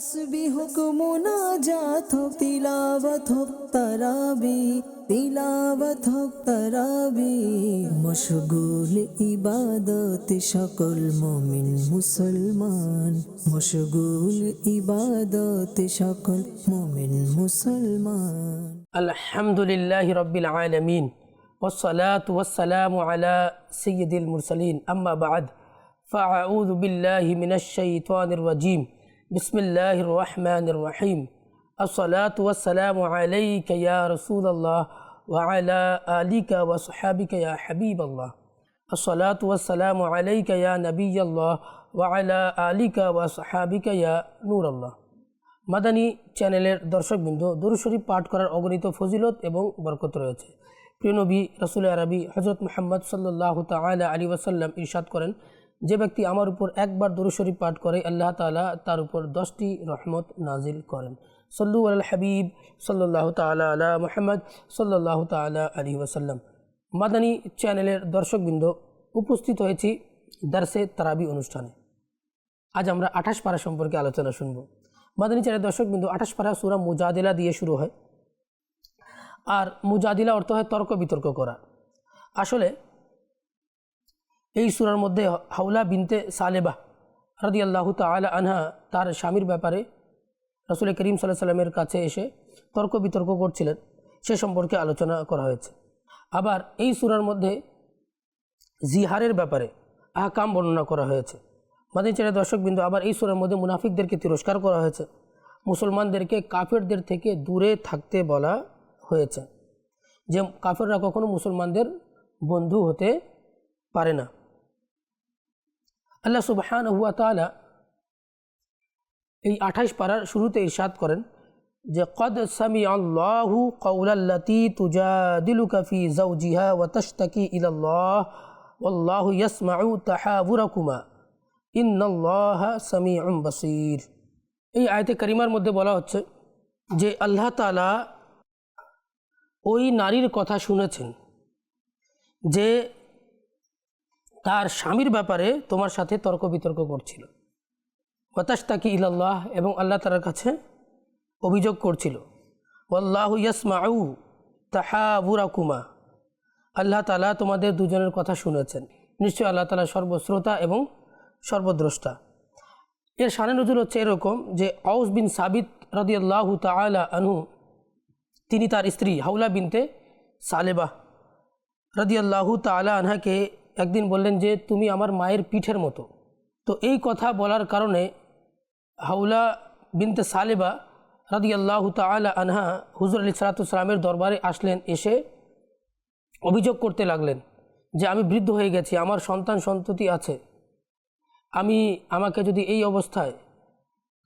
তসবি হোক মোনাজাত হোক তিলাবত হোক তারাবি তিলাবত হোক তারাবি মশগুল ইবাদত সকল মমিন মুসলমান মশগুল ইবাদত সকল মমিন মুসলমান الحمد لله رب العالمين والصلاة والسلام على سيد المرسلين أما بعد فأعوذ بالله من الشيطان الرجيم বিসমিল্লাহ রহমান রহিম আসসালাত ওয়াসালাম আলাইকা ইয়া রসুল্লাহ ওয়ালা আলিকা ওয়াসহাবিকা ইয়া হাবিব আল্লাহ আসসালাত ওয়াসালাম আলাইকা ইয়া নবী আল্লাহ ওয়ালা আলিকা ওয়াসহাবিকা ইয়া নূর আল্লাহ মাদানী চ্যানেলের দর্শকবৃন্দ দুরুশরীফ পাঠ করার অগণিত ফজিলত এবং বরকত রয়েছে। প্রিয় নবী, রসুল আরবি হজরত মোহাম্মদ সাল্লাহ তালা আলী ওয়াসাল্লাম ইরশাদ করেন যে ব্যক্তি আমার উপর একবার দরুশরীফ পাঠ করে, আল্লাহ তালা তার উপর দশটি রহমত নাজিল করেন। সল্লু আল হাবিব সাল্লাহ তালা আলা মোহাম্মদ সাল্লাহ তালা আলী ওয়াসাল্লাম। মাদানী চ্যানেলের দর্শকবৃন্দ, উপস্থিত হয়েছি দার্সে তারাবি অনুষ্ঠানে। আজ আমরা আঠাশ পাড়া সম্পর্কে আলোচনা শুনব। মাদানী চ্যানেল দর্শক বিন্দু আঠাশ পাড়া সুরা মুজাদিলা দিয়ে শুরু হয়। আর মুজাদিলা অর্থ হয় তর্ক বিতর্ক করা। আসলে এই সুরার মধ্যে হাওলা বিনতে সালেবাহ রাদি আল্লাহ তালা আনহা তার স্বামীর ব্যাপারে রসুল করিম সাল্লাহ সাল্লামের কাছে এসে তর্ক বিতর্ক করছিলেন। সে সম্পর্কে আলোচনা করা হয়েছে। আবার এই সুরার মধ্যে জিহারের ব্যাপারে আহকাম বর্ণনা করা হয়েছে। মাদিন ছেড়ে দর্শকবিন্দু, আবার এই সুরের মধ্যে মুনাফিকদেরকে তিরস্কার করা হয়েছে। মুসলমানদেরকে কাফেরদের থেকে দূরে থাকতে বলা হয়েছে। যে কাফেররা কখনো মুসলমানদের বন্ধু হতে পারে না। আল্লাহ সুবহান হুয়া তালা এই আঠাশ পাড়ার শুরুতে ইরশাদ করেন যে, কদ সামি আল্লাহু কৌলাল্লাতি তুজা তুজাদিলুকা ফি জাওজিহা ওয়া তাশতাকি ইলাল্লাহ, ওয়াল্লাহু ইয়াসমাউ তাহাবুরাকুমা সামি সামিউম বসির। এই আয়তে করিমার মধ্যে বলা হচ্ছে যে, আল্লাহ তালা ওই নারীর কথা শুনেছেন যে তার স্বামীর ব্যাপারে তোমার সাথে তর্ক বিতর্ক করছিল। হতাশ তাকি ইলাল্লাহ এবং আল্লাহ তালার কাছে অভিযোগ করছিল। আল্লাহ ইয়াসমাউ তাহাবুরাকুমা আল্লাহ তালা তোমাদের দুজনের কথা শুনেছেন। নিশ্চয়ই আল্লাহ তালা সর্বশ্রোতা এবং সর্বদ্রষ্টা। এর সানে নজর হচ্ছে এরকম যে, আউস বিন সাবিত রদিয়াল্লাহ তালা আনহু, তিনি তার স্ত্রী হাউলা বিনতে সালেবাহ রদিয়াল্লাহু তালা আনহাকে একদিন বললেন যে, তুমি আমার মায়ের পিঠের মতো। তো এই কথা বলার কারণে হাউলা বিনতে সালেবা রদিয়াল্লাহু তালা আনহা হুজুর আলী সালাতামের দরবারে আসলেন, এসে অভিযোগ করতে লাগলেন যে, আমি বৃদ্ধ হয়ে গেছি, আমার সন্তান সন্ততি আছে। আমি, আমাকে যদি এই অবস্থায়,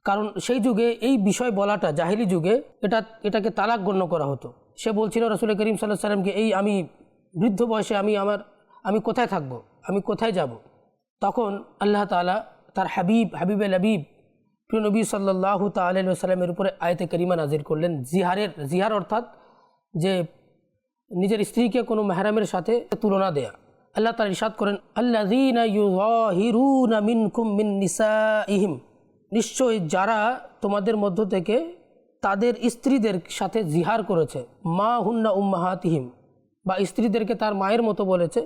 কারণ সেই যুগে, এই বিষয় বলাটা জাহিলি যুগে, এটা, এটাকে তালাক গণ্য করা হতো। সে বলছিল রসুল করিম সাল্লাহ সাল্লামকে এই আমি বৃদ্ধ বয়সে আমি আমার আমি কোথায় থাকব? আমি কোথায় যাব? তখন আল্লাহ তালা তার হাবিব, হাবিবে লাবিব, প্রিয় নবী সাল্লাহ তাল্লামের উপরে আয়তে করিমা নাজির করলেন। জিহারের, জিহার অর্থাৎ যে নিজের স্ত্রীকে কোনো মেহরামের সাথে তুলনা দেয়া। আল্লাহ তার ইসাদ করেন আল্লাহ মিনকুম নিসাইহিম নিশ্চয় যারা তোমাদের মধ্য থেকে তাদের স্ত্রীদের সাথে জিহার করেছে, মা হুন্না উম্মাহাতিহিম, বা স্ত্রীদেরকে তার মায়ের মতো বলেছে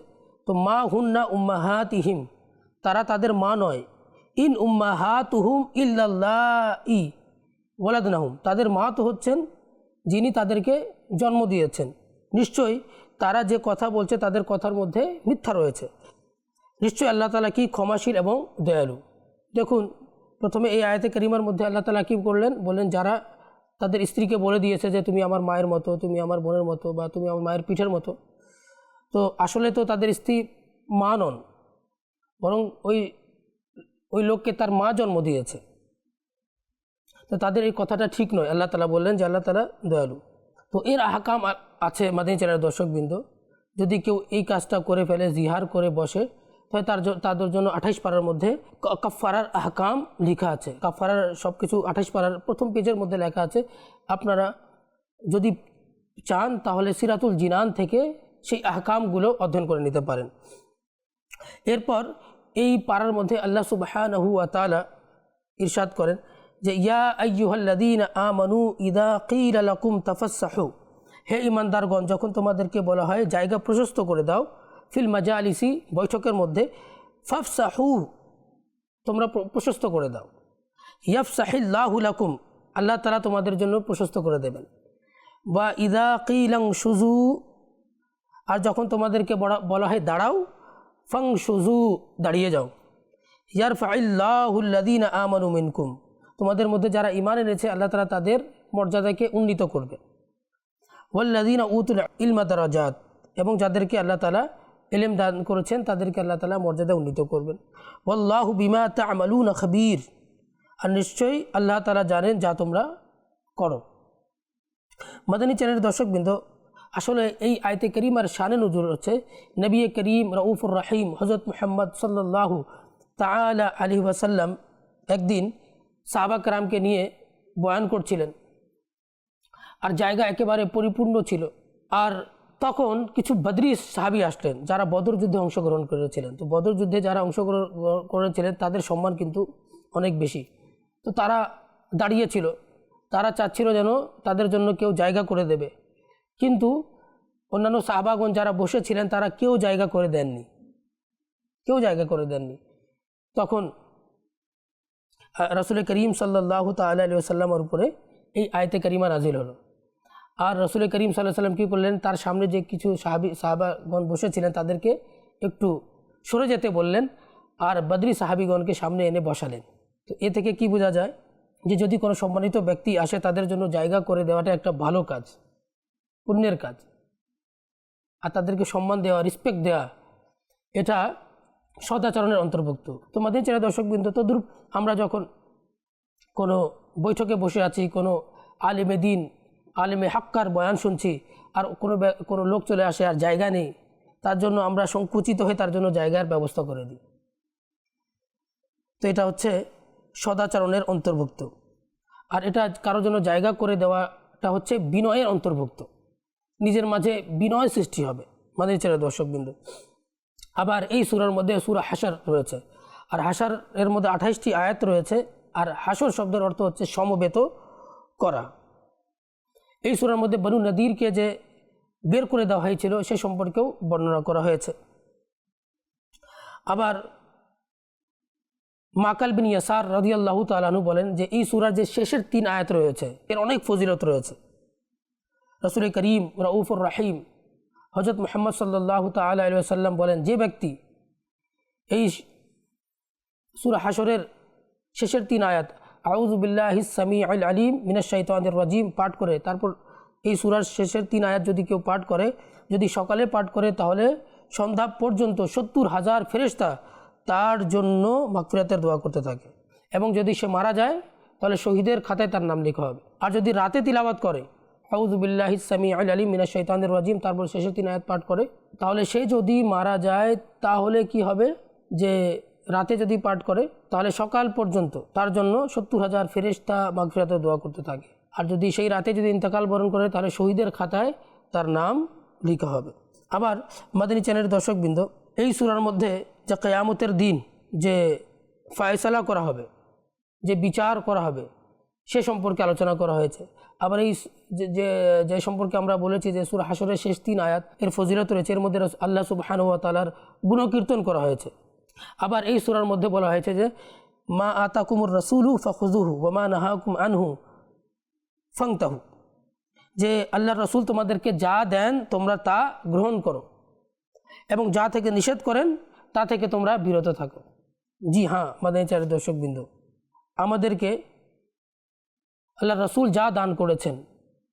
তো মা হুন্না উম্মাহাতিহিম, তারা তাদের মা নয়। ইন উম্মাহাতুহুম ইল্লাল্লাহ ই ওয়ালাদনাহুম, তাদের মা তো হচ্ছেন যিনি তাদেরকে জন্ম দিয়েছেন। নিশ্চয়ই তারা যে কথা বলছে তাদের কথার মধ্যে মিথ্যা রয়েছে। নিশ্চয়ই আল্লাহ তালা কি ক্ষমাশীল এবং দয়ালু। দেখুন, প্রথমে এই আয়তে করিমার মধ্যে আল্লাহ তালা কী করলেন? বললেন, যারা তাদের স্ত্রীকে বলে দিয়েছে যে, তুমি আমার মায়ের মতো, তুমি আমার বোনের মতো বা তুমি আমার মায়ের পিঠের মতো। তো আসলে তো তাদের স্ত্রী মা নন, বরং ওই ওই লোককে তার মা জন্ম দিয়েছে। তো তাদের এই কথাটা ঠিক নয়। আল্লাহ তালা বললেন যে, আল্লাহ তালা দয়ালু। তো এর আহকাম আছে মাদিনী চ্যানেলের দর্শকবৃন্দ। যদি কেউ এই কাজটা করে ফেলে, জিহার করে বসে, তাহলে তার তাদের জন্য আঠাইশ পাড়ার মধ্যে কাফারার আহকাম লেখা আছে। কাফারার সব কিছু আঠাইশ পাড়ার প্রথম পেজের মধ্যে লেখা আছে, আপনারা যদি চান তাহলে সিরাতুল জিনান থেকে সেই আহকামগুলো অধ্যয়ন করে নিতে পারেন। এরপর এই পাড়ার মধ্যে আল্লাহ সুবাহ ইরশাদ করেন যে, ইয়া আইয়ুহাল্লাদিন আমানু ইদা কিল আলাকুম তাফাসাহু হে ইমানদারগণ যখন তোমাদেরকে বলা হয়, জায়গা প্রশস্ত করে দাও ফিল মাজা আলিসি বৈঠকের মধ্যে, ফাফসাহু, তোমরা প্রশস্ত করে দাও। ইয়াফসাহিল্লাহুলাকুম আল্লাহ তালা তোমাদের জন্য প্রশস্ত করে দেবেন। বা ইদা কিলাং সুজু আর যখন তোমাদেরকে বলা- হয় দাঁড়াও ফাং সুজু দাঁড়িয়ে যাও। ইয়ার ফাইল্লাহুল্লাদিন আমানু মিনকুম। তোমাদের মধ্যে যারা ইমান এনেছে, আল্লাহ তালা তাদের মর্যাদাকে উন্নীত করবে। ওয়াল্লাদিন উতুল ইলমা দারাজাত। এবং যাদেরকে আল্লাহ তালা এলেম দান করেছেন, তাদেরকে আল্লাহ তালা মর্যাদা উন্নীত করবেন। ওয়াল্লাহু বিমা তামালুন খবীর। আর নিশ্চয়ই আল্লাহ তালা জানেন যা তোমরা করো। মাদানী চ্যানেলের দর্শকবৃন্দ আসলে এই আয়তে করিম আর শানে নজর হচ্ছে নবী করিম রউফুর রাহিম হজরত মুহাম্মদ সাল্লাল্লাহু তাআলা আলী ওয়াসাল্লাম একদিন সাহাবা কারামকে নিয়ে বয়ান করছিলেন। আর জায়গা একেবারে পরিপূর্ণ ছিল। আর তখন কিছু বদরি সাহাবি আসলেন, যারা বদর যুদ্ধে অংশগ্রহণ করেছিলেন। তো বদর যুদ্ধে যারা অংশগ্রহণ করেছিলেন, তাদের সম্মান কিন্তু অনেক বেশি। তো তারা দাঁড়িয়েছিল তারা চাচ্ছিল যেন তাদের জন্য কেউ জায়গা করে দেবে। কিন্তু অন্যান্য সাহাবাগণ যারা বসেছিলেন, তারা কেউ জায়গা করে দেননি। কেউ জায়গা করে দেননি। তখন রসুল করিম সাল্লাহ তাল্লা আলী সাল্লামের উপরে এই আয়তে করিমা নাজিল হলো। আর রসুল করিম সাল্লাহ সাল্লাম কী করলেন? তার সামনে যে কিছু সাহাবি, সাহাবাগণ বসেছিলেন, তাদেরকে একটু সরে যেতে বললেন আর বদরি সাহাবিগণকে সামনে এনে বসালেন। তো এ থেকে কি বোঝা যায়? যে যদি কোনো সম্মানিত ব্যক্তি আসে, তাদের জন্য জায়গা করে দেওয়াটা একটা ভালো কাজ। পুণ্যের কাজ। আর তাদেরকে সম্মান দেওয়া রেসপেক্ট দেওয়া, এটা সদাচরণের অন্তর্ভুক্ত। তো মাদিন চেরা দর্শকবৃন্দ তদ্রুপ আমরা যখন কোনো বৈঠকে বসে আছি, কোনো আলেমে দিন, আলেমে হাক্কার বয়ান শুনছি, আর কোনো কোনো লোক চলে আসে আর জায়গা নেই, তার জন্য আমরা সংকুচিত হয়ে তার জন্য জায়গার ব্যবস্থা করে দিই। তো এটা হচ্ছে সদাচরণের অন্তর্ভুক্ত। আর এটা কারোর জন্য জায়গা করে দেওয়াটা হচ্ছে বিনয়ের অন্তর্ভুক্ত। নিজের মাঝে বিনয় সৃষ্টি হবে মাদের ছেড়ে দর্শকবিন্দু আবার এই সুরার মধ্যে সুরা হাসার রয়েছে। আর হাসার এর মধ্যে আঠাইশটি আয়াত রয়েছে, আর হাসর শব্দের অর্থ হচ্ছে সমবেত করা। এই সুরার মধ্যে বনু নদীরকে যে বের করে দেওয়া হয়েছিল, সে সম্পর্কেও বর্ণনা করা হয়েছে। আবার মাকাল বিন ইয়াসার রদিয়াল্লাহ তালাহু বলেন যে, এই সুরার যে শেষের তিন আয়াত রয়েছে, এর অনেক ফজিলত রয়েছে। রসুল করিম রউফুর রাহিম। হজরত মোহাম্মদ সাল্লাহ তাল্লাহ সাল্লাম বলেন, যে ব্যক্তি এই সুরা হাসরের শেষের তিন আয়াত আউজুবিল্লাহ সামি আল আলিম মিনাস শাইতানের রাজিম পাঠ করে, তারপর এই সুরার শেষের তিন আয়াত যদি কেউ পাঠ করে, যদি সকালে পাঠ করে, তাহলে সন্ধ্যা পর্যন্ত সত্তর হাজার ফেরেশতা তার জন্য মাগফিরাতের দোয়া করতে থাকে। এবং যদি সে মারা যায়, তাহলে শহীদের খাতায় তার নাম লেখা হবে। আর যদি রাতে তিলাবাত করে আউজুবিল্লাহ সামি আল আলী মিনা শাইতানের রাজিম, তারপর শেষের তিন আয়াত পাঠ করে। তাহলে সে যদি মারা যায়, তাহলে কি হবে? যে রাতে যদি পাঠ করে, তাহলে সকাল পর্যন্ত তার জন্য সত্তর হাজার ফেরেশতা মাগফিরাতে দোয়া করতে থাকে। আর যদি সেই রাতে যদি ইন্তেকাল বরণ করে, তাহলে শহীদের খাতায় তার নাম লিখা হবে। আবার মাদানী চ্যানেলের দর্শকবৃন্দ, এই সুরার মধ্যে যে কেয়ামতের দিন যে ফায়সালা করা হবে, যে বিচার করা হবে সে সম্পর্কে আলোচনা করা হয়েছে। আবার এই যে- যে সম্পর্কে আমরা বলেছি যে সুর হাসরের শেষ তিন আয়াত, এর ফজিলত রয়েছে। এর মধ্যে আল্লাহ সুবহানুয়া তালার গুণকীর্তন করা হয়েছে। আবার এই সুরার মধ্যে বলা হয়েছে যে, মা আতাকুমুর রসুলু ফখুজুহু ওমা নাহাকুম আনহু ফাংতাহু। যে আল্লাহ রসুল তোমাদেরকে যা দেন, তোমরা তা গ্রহণ করো এবং যা থেকে নিষেধ করেন, তা থেকে তোমরা বিরত থাকো। জি হ্যাঁ মাদানী চারের দর্শকবৃন্দ, আমাদেরকে আল্লাহ রসুল যা দান করেছেন,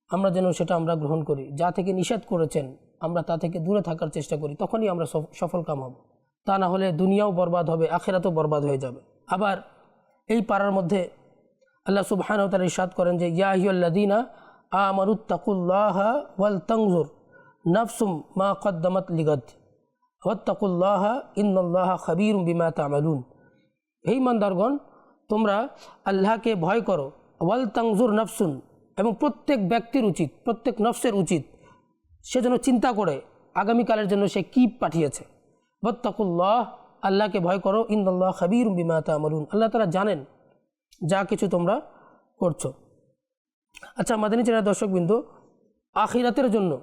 আমরা যেন সেটা আমরা গ্রহণ করি। যা থেকে নিষেধ করেছেন, আমরা তা থেকে দূরে থাকার চেষ্টা করি। তখনই আমরা সফ- সফল কাম হব। তা না হলে দুনিয়াও বরবাদ হবে, আখেরাতও বরবাদ হয়ে যাবে। আবার এই পাড়ার মধ্যে আল্লাহ সুবহান তার ইরশাদ করেন যে ইয়াহিউল্লাদিনা আমারুত্তাকুল্লাহ ওয়াল তংজুর নফসুম মা কদ্দামত লিগদ ওয়াত্তাকুল্লাহ ইন্নআল্লাহ খবীর বিমা তামালুন। হে ইমানদারগণ তোমরা আল্লাহকে ভয় করো ওয়াল তাংজুর নফসুন, এবং প্রত্যেক ব্যক্তির উচিত, প্রত্যেক নফসের উচিত, সে যেন চিন্তা করে আগামীকালের জন্য সে কী পাঠিয়েছে। বত্তাকুল্লাহ আল্লাহকে ভয় করো ইন্দাল্লাহ খবীর বিমা তামরুন আল্লাহ তারা জানেন যা কিছু তোমরা করছ। আচ্ছা মাদানী চেনা দর্শকবিন্দু আখিরাতের জন্য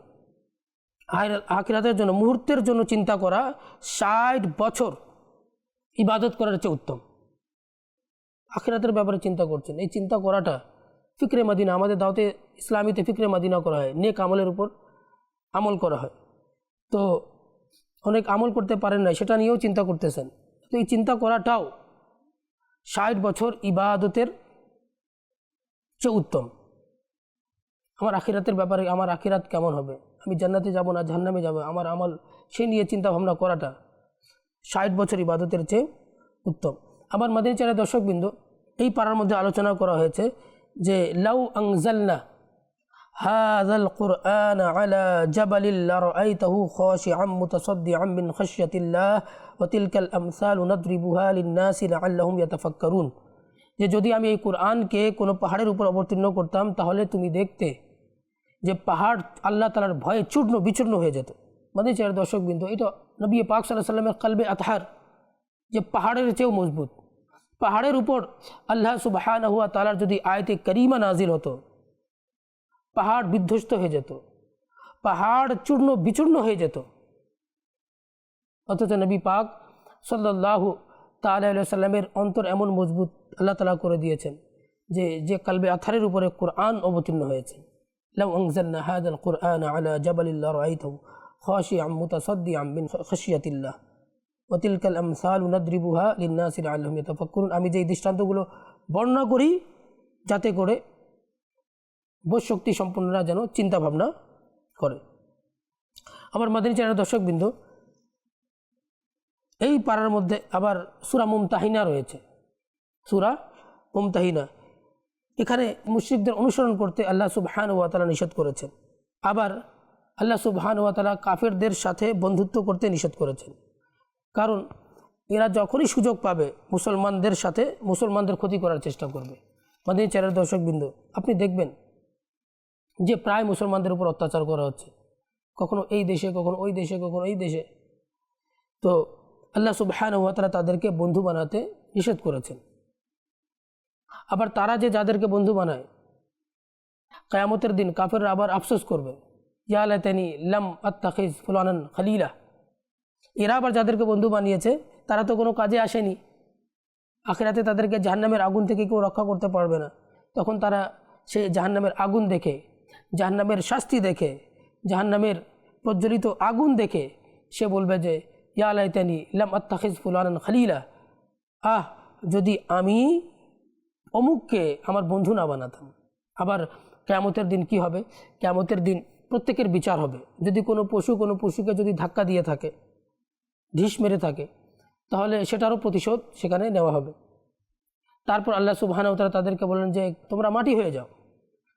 আখিরা- আখিরাতের জন্য, মুহূর্তের জন্য চিন্তা করা ষাট বছর ইবাদত করার চেয়ে উত্তম। আখিরাতের ব্যাপারে চিন্তা করছেন। এই চিন্তা করাটা ফিকরে মাদিনা, আমাদের দাওতে ইসলামীতে ফিকরে মাদিনা করা হয়। নেক আমলের উপর আমল করা হয়। তো অনেক আমল করতে পারেন না সেটা নিয়েও চিন্তা করতেছেন। তো এই চিন্তা করাটাও ষাট বছর ইবাদতের চেয়ে উত্তম। আমার আখিরাতের ব্যাপারে, আমার আখিরাত কেমন হবে? আমি জান্নাতে যাব না, জাহান্নামে যাব? আমার আমল সে নিয়ে চিন্তা ভাবনা করাটা ষাট বছর ইবাদতের চেয়ে উত্তম। আমার মাদিনী চারের দর্শকবৃন্দ এই পাড়ার মধ্যে আলোচনা করা হয়েছে যে লাউ আংজালনা هذا القرآن على جبل لرأيته خاشعا متصدعا من خشية الله وتلك الأمثال نضربها للناس لعلهم يتفكرون যে যদি আমি এই কোরআনকে কোনো পাহাড়ের উপর অবতীর্ণ করতাম তাহলে তুমি দেখতে যে পাহাড় আল্লাহ তালার ভয়ে চূর্ণ বিচূর্ণ হয়ে যেত মানে চার দর্শক বিন্দু এটা নবী পাক সাল্লাহ সাল্লামের কালবে আতহার যে পাহাড়ের চেয়েও মজবুত। পাহাড়ের উপর আল্লাহ সুবাহান হুয়া তালার যদি আয়তে করিমা নাজিল হতো, পাহাড় বিধ্বস্ত হয়ে যেত, পাহাড় চূর্ণ বিচূর্ণ হয়ে যেত। অথচ নবী পাক সাল্লাহু সাল্লামের অন্তর এমন মজবুত আল্লাহ তালা করে দিয়েছেন যে যে কালবে আথারের উপরে কোরআন অবতীর্ণ হয়েছে। কোরআন আলা জবালিল্লাহ রাইত খশি আম মুতাসদ্দি আম ওতিলকাল আমসাল উনাদ্রিবুহা লিন্নাসির আল্লাহ তফাক্কুরুন আমি যে দৃষ্টান্তগুলো বর্ণনা করি, যাতে করে বোধশক্তি সম্পূর্ণরা যেন চিন্তা ভাবনা করে। আমার মাদিনী চ্যানেল দর্শকবৃন্দ, এই পাড়ার মধ্যে আবার সুরা মুমতাহিনা রয়েছে। সুরা মুমতাহিনা। এখানে মুশ্রিকদের অনুসরণ করতে আল্লাহ সুবহান ওয়া তালা নিষেধ করেছেন। আবার আল্লাহ সুবহান ওয়া তালা কাফেরদের সাথে বন্ধুত্ব করতে নিষেধ করেছেন। কারণ এরা যখনই সুযোগ পাবে মুসলমানদের সাথে মুসলমানদের ক্ষতি করার চেষ্টা করবে। মাদিনী চ্যানেল দর্শকবৃন্দ, আপনি দেখবেন যে প্রায় মুসলমানদের উপর অত্যাচার করা হচ্ছে। কখনো এই দেশে, কখনো ওই দেশে, কখনো এই দেশে। তো আল্লাহ সুবহান ওয়াতালা তাদেরকে বন্ধু বানাতে নিষেধ করেছেন। আবার তারা যে যাদেরকে বন্ধু বানায়, কায়ামতের দিন কাফেররা আবার আফসোস করবে ইয়ালাতানি লাম আত্তাখিজ ফুলানান খালিলা। এরা আবার যাদেরকে বন্ধু বানিয়েছে, তারা তো কোনো কাজে আসেনি। আখেরাতে তাদেরকে জাহান্নামের আগুন থেকে কেউ রক্ষা করতে পারবে না। তখন তারা সে জাহান্নামের আগুন দেখে, জাহান্নামের শাস্তি দেখে, জাহান্নামের প্রজ্বলিত আগুন দেখে সে বলবে যে, ইয়া আলাইতানি লাম আত্তাখিজ ফুলানান খালিলা। আহ, যদি আমি অমুককে আমার বন্ধু না বানাতাম, আবার কেয়ামতের দিন কি হবে? কেয়ামতের দিন প্রত্যেকের বিচার হবে। যদি কোনো পশু কোনো পশুকে যদি ধাক্কা দিয়ে থাকে ঢিস মেরে থাকে, তাহলে সেটারও প্রতিশোধ সেখানে নেওয়া হবে। তারপর আল্লাহ সুবাহানতারা তাদেরকে বলেন যে, তোমরা মাটি হয়ে যাও।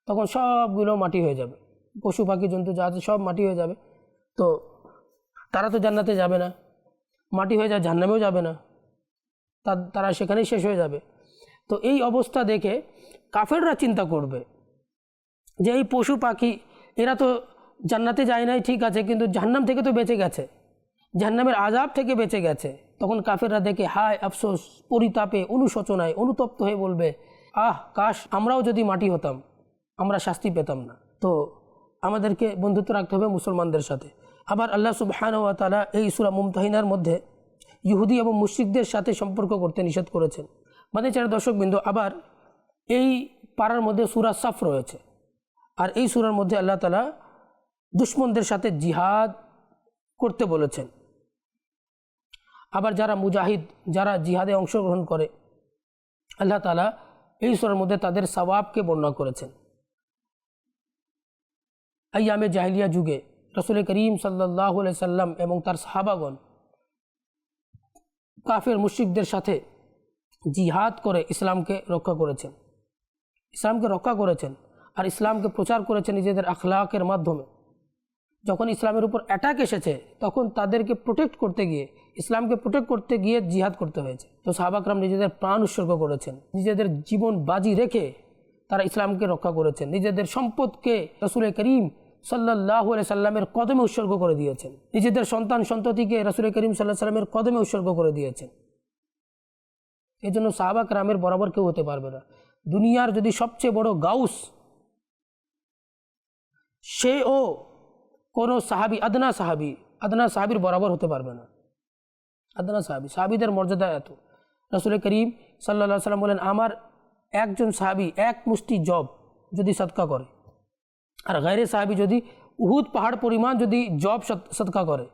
তখন সবগুলো মাটি হয়ে যাবে। পশু, পাখি, জন্তু যা আছে সব মাটি হয়ে যাবে। তো তারা তো জান্নাতে যাবে না। মাটি হয়ে যায় জান্নামেও যাবে না। তারা সেখানেই শেষ হয়ে যাবে। তো এই অবস্থা দেখে কাফেররা চিন্তা করবে যে, এই পশু, পাখি, এরা তো জান্নাতে যায় নাই, ঠিক আছে, কিন্তু জাহান্নাম থেকে তো বেঁচে গেছে। জাহান্নামের আজাব থেকে বেঁচে গেছে। তখন কাফেররা দেখে, হায় আফসোস, পরিতাপে, অনুশোচনায়, অনুতপ্ত হয়ে বলবে, আহ, কাশ, আমরাও যদি মাটি হতাম, আমরা শাস্তি পেতাম না। তো আমাদেরকে বন্ধুত্ব রাখতে হবে মুসলমানদের সাথে। আবার আল্লাহ সুবহান ওয়া তাআলা এই সুরা মুমতাহিনার মধ্যে ইহুদি এবং মুশরিকদের সাথে সম্পর্ক করতে নিষেধ করেছেন। মানে চার দর্শকবৃন্দ, আবার এই পাড়ার মধ্যে সুরা সাফ রয়েছে। আর এই সুরার মধ্যে আল্লাহ তালা দুশ্মনদের সাথে জিহাদ করতে বলেছেন। আবার যারা মুজাহিদ, যারা জিহাদে অংশগ্রহণ করে, আল্লাহ তালা এই সুরার মধ্যে তাদের সওয়াবকে বর্ণনা করেছেন। আয়ামে জাহিলিয়া যুগে রসুল করিম সাল্লাহ সাল্লাম এবং তার সাহাবাগণ কাফের মুশরিকদের সাথে জিহাদ করে ইসলামকে রক্ষা করেছেন। ইসলামকে রক্ষা করেছেন আর ইসলামকে প্রচার করেছেন নিজেদের আখলাকের মাধ্যমে। যখন ইসলামের উপর অ্যাটাক এসেছে, তখন তাদেরকে প্রোটেক্ট করতে গিয়ে ইসলামকে প্রোটেক্ট করতে গিয়ে জিহাদ করতে হয়েছে। তো সাহাবাকরাম নিজেদের প্রাণ উৎসর্গ করেছেন। নিজেদের জীবন বাজি রেখে তারা ইসলামকে রক্ষা করেছেন। নিজেদের সম্পদকে রসুল করিম সাল্লাহ সাল্লামের কদমে উৎসর্গ করে দিয়েছেন। নিজেদের সন্তান সন্ততিকে রসুল করিম সাল্লাহ সাল্লামের কদমে উৎসর্গ করে দিয়েছেন। এই জন্য সাহাবাক রামের বরাবর কেউ হতে পারবে না। দুনিয়ার যদি সবচেয়ে বড় গাউস সেও কোনো সাহাবি, আদনা সাহাবি, আদনা সাহাবির বরাবর হতে পারবে না। আদনা সাহাবি, সাহাবিদের মর্যাদা এত। রসুল করিম সাল্লা সাল্লাম বলেন, আমার একজন সাহাবি, এক মুষ্টি জব যদি সৎকা করে, আর গায়রে সাহাবি যদি উহুদ পাহাড় পরিমাণ যদি জব সৎকা করে,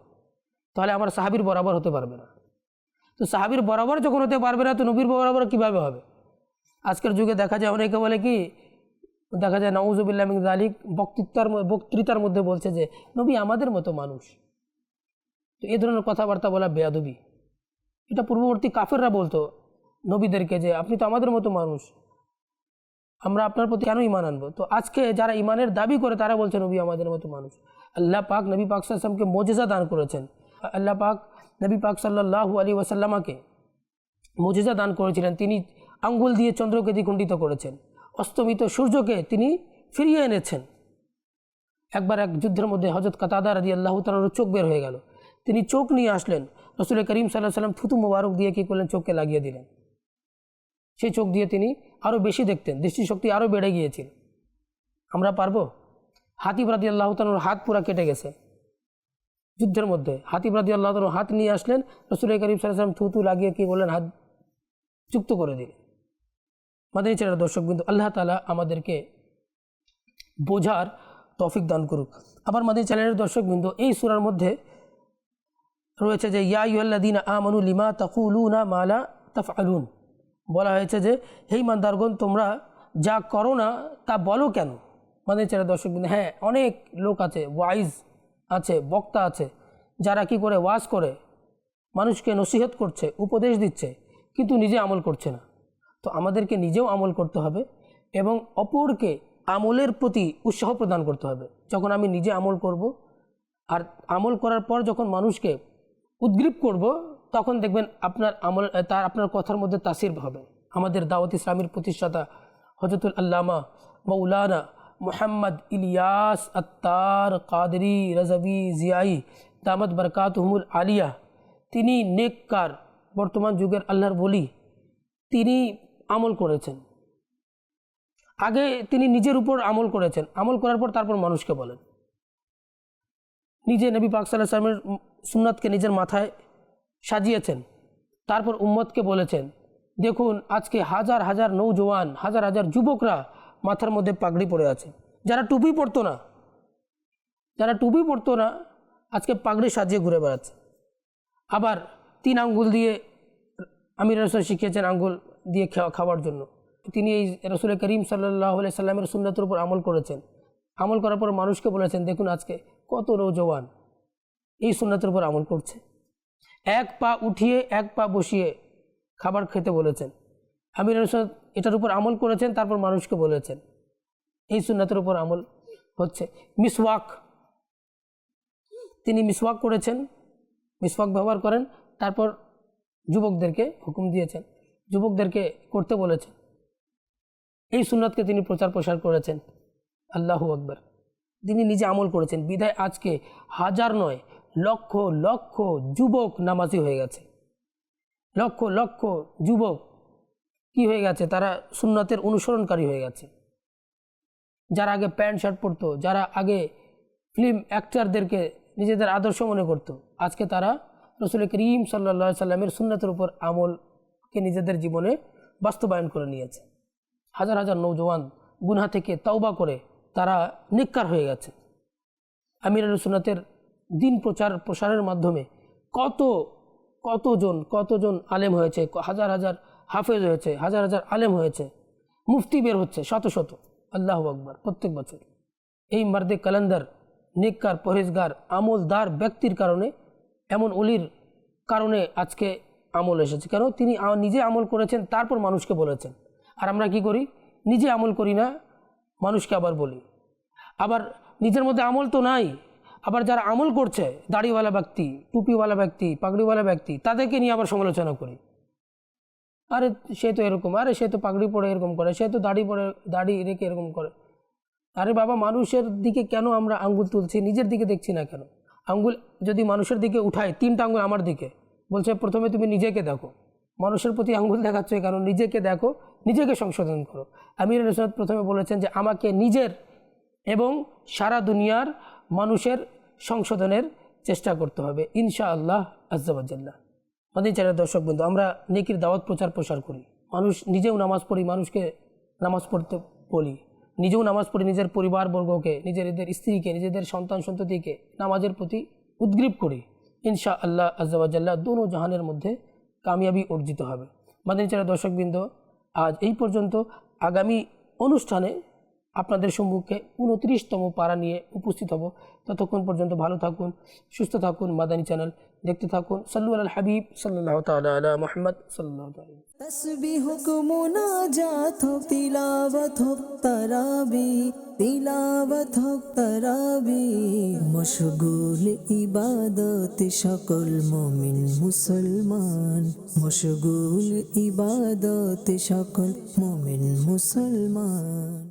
তাহলে আমার সাহাবির বরাবর হতে পারবে না। তো সাহাবির বরাবর যখন হতে পারবে না, তো নবীর বরাবর কীভাবে হবে? আজকের যুগে দেখা যায়, অনেকে বলে কি, দেখা যায় নওজুবিল্লাহ মিন জালিক বক্তৃতার বক্তৃতার মধ্যে বলছে যে, নবী আমাদের মতো মানুষ। তো এই ধরনের কথাবার্তা বলা বেয়াদবি। এটা পূর্ববর্তী কাফেররা বলতো নবীদেরকে যে, আপনি তো আমাদের মতো মানুষ। আমরা আপনার প্রতি কেন ইমান আনব? তো আজকে যারা ইমানের দাবি করে, তারা বলছে, নবী আমাদের মতো মানুষ। আল্লাহ পাক নবী পাক সাল্লামকে মজেজা দান করেছেন। আল্লাহ পাক নবী পাক সাল্লাহ আলী ওয়াসাল্লামাকে মজেজা দান করেছিলেন। তিনি আঙ্গুল দিয়ে চন্দ্রকে দ্বিখণ্ডিত করেছেন। অস্তমিত সূর্যকে তিনি ফিরিয়ে এনেছেন। একবার এক যুদ্ধের মধ্যে হজরত কাতাদা রাদি আল্লাহ তালার চোখ বের হয়ে গেল। তিনি চোখ নিয়ে আসলেন। রসুল করিম সাল্লাহ সাল্লাম থুতু মোবারক দিয়ে কী করলেন? চোখকে লাগিয়ে দিলেন। সেই চোখ দিয়ে তিনি আরও বেশি দেখতেন, দৃষ্টিশক্তি আরও বেড়ে গিয়েছিল। আমরা পারব? হাতিব রাদি আল্লাহ তালুর হাত পুরা কেটে গেছে। যুদ্ধের মধ্যে হাতিব রাদি আল্লাহ তালুর হাত নিয়ে আসলেন রসুল করিম সাল্লাম থুতু লাগিয়ে কী করলেন? হাত যুক্ত করে দিলেন। মাদানী ছেলের দর্শক বিন্দু, আল্লাহ তালা আমাদেরকে বোঝার তৌফিক দান করুক। আবার মাদানী চ্যানেলের দর্শক বিন্দু, এই সুরার মধ্যে রয়েছে যে, ইয়া ইউল্লাদিন আমানু লিমা তাকুলুনা মালা তাফআলুন। বলা হয়েছে যে হেই মান্দারগণ তোমরা যা করো না, তা বলো কেন? মানে ছেলে দর্শক হ্যাঁ অনেক লোক আছে ওয়াইজ আছে, বক্তা আছে, যারা কি করে ওয়াজ করে, মানুষকে নসিহত করছে, উপদেশ দিচ্ছে, কিন্তু নিজে আমল করছে না। তো আমাদেরকে নিজেও আমল করতে হবে এবং অপরকে আমলের প্রতি উৎসাহ প্রদান করতে হবে। যখন আমি নিজে আমল করব, আর আমল করার পর যখন মানুষকে উদ্গ্রীব করব, তখন দেখবেন আপনার আমল তার, আপনার কথার মধ্যে তাসির হবে। আমাদের দাওয়াত ইসলামের প্রতিষ্ঠাতা হজরতুল আল্লামা মৌলানা মোহাম্মদ ইলিয়াস আত্তার কাদরি রাজবি জিয়াই দামদ বরকাতহমুল আলিয়া, তিনি নেককার, বর্তমান যুগের আল্লাহর বলি, তিনি আমল করেছেন। আগে তিনি নিজের উপর আমল করেছেন। আমল করার পর তারপর মানুষকে বলেন। নিজে নবী পাক সাল্লাহ সাল্লামের সুন্নাতকে নিজের মাথায় সাজিয়েছেন। তারপর উম্মতকে বলেছেন, দেখুন, আজকে হাজার হাজার নৌজওয়ান, হাজার হাজার যুবকরা মাথার মধ্যে পাগড়ি পড়ে আছে। যারা টুপি পরতো না, যারা টুপি পরতো না, আজকে পাগড়ি সাজিয়ে ঘুরে বেড়াচ্ছে। আবার তিন আঙ্গুল দিয়ে আমির রসুল শিখিয়েছেন আঙ্গুল দিয়ে খাওয়া, খাওয়ার জন্য। তিনি এই রসুল করিম সাল্লাহ সাল্লামের সুন্নতের উপর আমল করেছেন। আমল করার পর মানুষকে বলেছেন, দেখুন, আজকে কত নৌজওয়ান এই সুন্নতের উপর আমল করছে? এক পা উঠিয়ে, এক পা বসিয়ে খাবার খেতে বলেছেন। আমির রসুল এটার উপর আমল করেছেন, তারপর মানুষকে বলেছেন। এই সুন্নতের উপর আমল হচ্ছে। মিসওয়াক, তিনি মিসওয়াক করেছেন, মিসওয়াক ব্যবহার করেন, তারপর যুবকদেরকে হুকুম দিয়েছেন, যুবকদেরকে করতে বলেছেন। এই সুন্নতকে তিনি প্রচার প্রসার করেছেন। আল্লাহু আকবর। তিনি নিজে আমল করেছেন। বিদায় আজকে হাজার নয়, লক্ষ লক্ষ যুবক নামাজি হয়ে গেছে। লক্ষ লক্ষ যুবক কি হয়ে গেছে? তারা সুন্নাতের অনুসরণকারী হয়ে গেছে। যারা আগে প্যান্ট, শার্ট পরতো, যারা আগে ফিল্ম অ্যাক্টারদেরকে নিজেদের আদর্শ মনে করত, আজকে তারা রসুল করিম সাল্লা সাল্লামের সুন্নতের উপর আমলকে নিজেদের জীবনে বাস্তবায়ন করে নিয়েছে। হাজার হাজার নৌজওয়ান গুনহা থেকে তাওবা করে তারা নিকার হয়ে গেছে। আমির সুন্নতের দিন প্রচার প্রসারের মাধ্যমে কত, কতজন কতজন আলেম হয়েছে, হাজার হাজার হাফেজ হয়েছে, হাজার হাজার আলেম হয়েছে, মুফতি বের হচ্ছে, শত শত। আল্লাহ আকবর, প্রত্যেক বছর। এই মার্দে কালান্দার নেককার পরেজগার আমলদার ব্যক্তির কারণে, এমন অলির কারণে আজকে আমল এসেছে। কেন? তিনি নিজে আমল করেছেন, তারপর মানুষকে বলেছেন। আর আমরা কি করি? নিজে আমল করি না মানুষকে আবার বলি। আবার নিজের মধ্যে আমল তো নাই। আবার যারা আমল করছে, দাড়িওয়ালা ব্যক্তি, টুপিওয়ালা ব্যক্তি, পাগড়িওয়ালা ব্যক্তি, তাদেরকে নিয়ে আবার সমালোচনা করি। আরে, সে তো এরকম, আরে, সে তো পাগড়ি পরে এরকম করে, সে তো দাড়ি পরে, দাড়ি রেখে এরকম করে। আরে বাবা, মানুষের দিকে কেন আমরা আঙ্গুল তুলছি? নিজের দিকে দেখছি না কেন? আঙ্গুল যদি মানুষের দিকে উঠায়, তিনটা আঙ্গুল আমার দিকে। বলছে, প্রথমে তুমি নিজেকে দেখো। মানুষের প্রতি আঙ্গুল দেখাচ্ছ কারণ নিজেকে দেখো, নিজেকে সংশোধন করো। আমির রসুল প্রথমে বলেছেন যে, আমাকে নিজের এবং সারা দুনিয়ার মানুষের সংশোধনের চেষ্টা করতে হবে ইনশা আল্লাহ আজ্জাবাজ্লাহ আমাদের চ্যানেল দর্শক বন্ধু, আমরা নেকির দাওয়াত প্রচার প্রসার করি। মানুষ নিজেও নামাজ পড়ি, মানুষকে নামাজ পড়তে বলি। নিজেও নামাজ পড়ি, নিজের পরিবারবর্গকে নিজেদের স্ত্রীকে, নিজেদের সন্তান সন্ততিকে নামাজের প্রতি উদ্গ্রীব করি ইনশা আল্লাহ আজ্জাবাজ্লাহ দোনো জাহানের মধ্যে কামিয়াবি অর্জিত হবে। মাদানী চ্যানেল দর্শকবৃন্দ, আজ এই পর্যন্ত আগামী অনুষ্ঠানে আপনাদের সম্মুখে উনত্রিশতম পাড়া নিয়ে উপস্থিত হব। ততক্ষণ পর্যন্ত ভালো থাকুন, সুস্থ থাকুন মাদানী চ্যানেল। দেখতে থাকুন সাল্লু আল হাবিব সাল্লাহ তালা আলা মোহাম্মদ সাল্লাহ তালা তসবিহ হোক মোনাজাত হোক তিলাবত হোক তারাবি তিলাবত হোক তারাবি মশগুল ইবাদত সকল মমিন মুসলমান মশগুল ইবাদত সকল মমিন মুসলমান